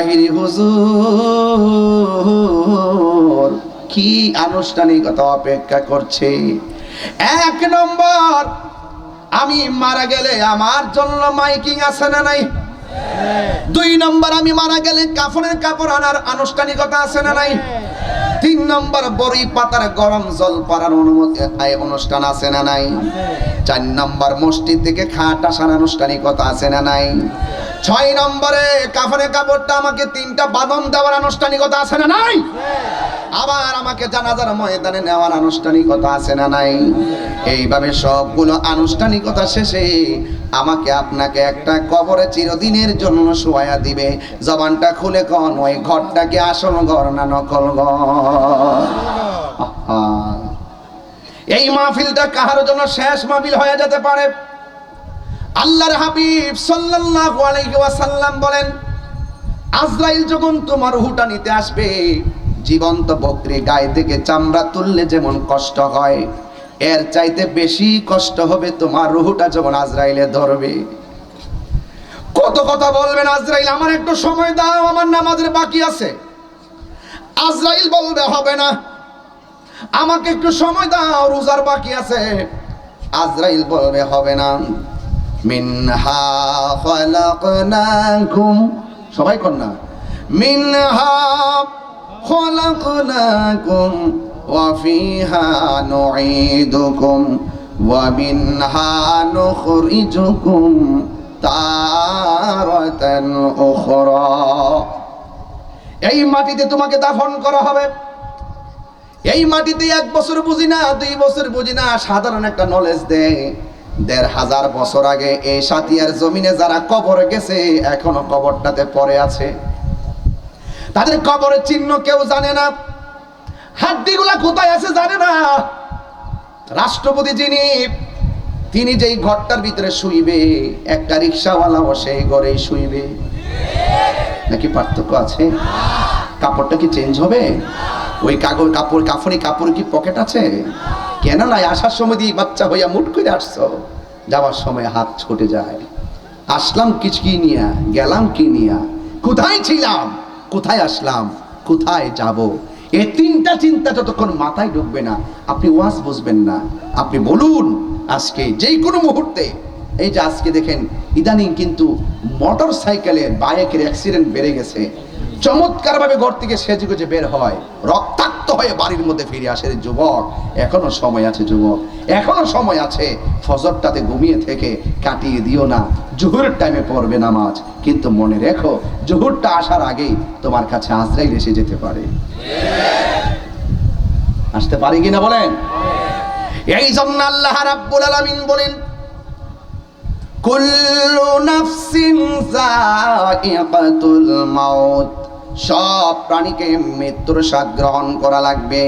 তাহিরি হুজুর, কি আনুষ্ঠানিকতা অপেক্ষা করছে? এক নম্বর, আমি মারা গেলে আমার জন্য মাইকিং আছে না নাই? দুই নম্বর, আমি মারা গেলে কাফনের কাপড় আনার আনুষ্ঠানিকতা আছে না নাই? তিন নম্বর, বড়ি পাতার গরম জল পাড়ার অনুমতি অনুষ্ঠান আছে না নাই? চার নম্বর, মসজিদ থেকে খাট আসার আনুষ্ঠানিকতা আছে না নাই? ছয় নম্বরে কাফনের কাপড়টা আমাকে তিনটা বাদন দেওয়ার আনুষ্ঠানিকতা আছে না নাই? আবার আমাকে জানাজার ময়দানে নেওয়ার আনুষ্ঠানিকতা আছে না নাই? এইভাবে সবগুলো আনুষ্ঠানিকতা শেষে আমাকে আপনাকে একটা কবরে চিরদিনের জন্য শোয়া দিবে। জবানটা খুলে কন, ওই ঘরটাকে আসল ঘর না নকল ঘর? এই মাহফিলটা কাহার জন্য শেষ মাহফিল হয়ে যেতে পারে? আল্লাহর হাবিব সাল্লাল্লাহু আলাইহি ওয়াসাল্লাম বলেন, আজরাইল যখন তোমার হুটা নিতে আসবে, জীবন্ত বকরি গায়ে থেকে চামড়া তুললে যেমন কষ্ট হয়, এর চাইতে বেশি কষ্ট হবে তোমার রুহুটা যখন আজরাইলে ধরবে। কত কথা বলবেন আজরাইল, আমার একটু সময় দাও, আমার নামাজের বাকি আছে। আজরাইল বলবে, হবে না। আমাকে একটু সময় দাও, রোজার বাকি আছে। আজরাইল বলবে, হবে না। মিনহা খলাকনাকুম। সবাই না মিনহা খলাকনাকুম ওয়া ফিহা নুঈদুকুম ওয়া মিনহা নুখরিজুকুম তারাতান উখরা। এই মাটিতে তোমাকে দাফন করা হবে। এই মাটিতে এক বছর বুঝি না, দুই বছর বুঝি না, সাধারণ একটা নলেজ দেয় দেড় হাজার বছর আগে এই সাতিয়ার জমিনে যারা কবরে গেছে, এখনও কবরটাতে পড়ে আছে। তাদের কবরের চিহ্ন কেউ জানে না। হাড্ডিগুলা কোথায় আছে জানে না। রাষ্ট্রপতি যিনি, তিনি যেই ঘরটার ভিতরে শুইবে, একটা রিক্সাওয়ালাও সেই ঘরেই শুইবে। নাকি পার্থক্য আছে? কাপড়টা কি চেঞ্জ হবে? ওই কাগজ, কাপড় কাফনি কাপড় কি পকেট আছে? কেন নাই আসার সময় দিয়ে বাচ্চা হইয়া মুট করে আসছো? যাওয়ার সময় হাত ছুটে যায়। আসলাম কিছু কি নিয়া, গেলাম কি নিয়া? কোথায় ছিলাম? কোথায় আসলাম? কোথায় যাব? এই তিনটা চিন্তা যতক্ষণ মাথায় ঢুকবে না, আপনি ওয়াজ বুঝবেন না। আপনি বলুন, আজকে যেই কোনো মুহূর্তে। এই যে আজকে দেখেন, ইদানিং কিন্তু মোটর সাইকেলের বাইকের অ্যাক্সিডেন্ট বেড়ে গেছে। চমৎকার ভাবে ঘর থেকে সেজে গুজে বের হয়। রক্তাক্ত হয়ে বাড়ির মধ্যে ফিরে আসে যুবক, এখনও সময় আছে যুবক, এখনও সময় আছে, ফজরটাতে ঘুমিয়ে থেকে কাটিয়ে দিও না জোহরের টাইমে পড়বে নামাজ, কিন্তু মনে রেখো, জোহরটা আসার আগেই তোমার কাছে আজরাইল এসে যেতে পারে। আসতে পারে কিনা বলেন? এই জন্য আল্লাহ রাব্বুল আলামিন বলেন, কুল্লু নাফসিন যায়িকাতুল মাউত। সব প্রাণীকে মৃত্যুর স্বাদ গ্রহণ করা লাগবে।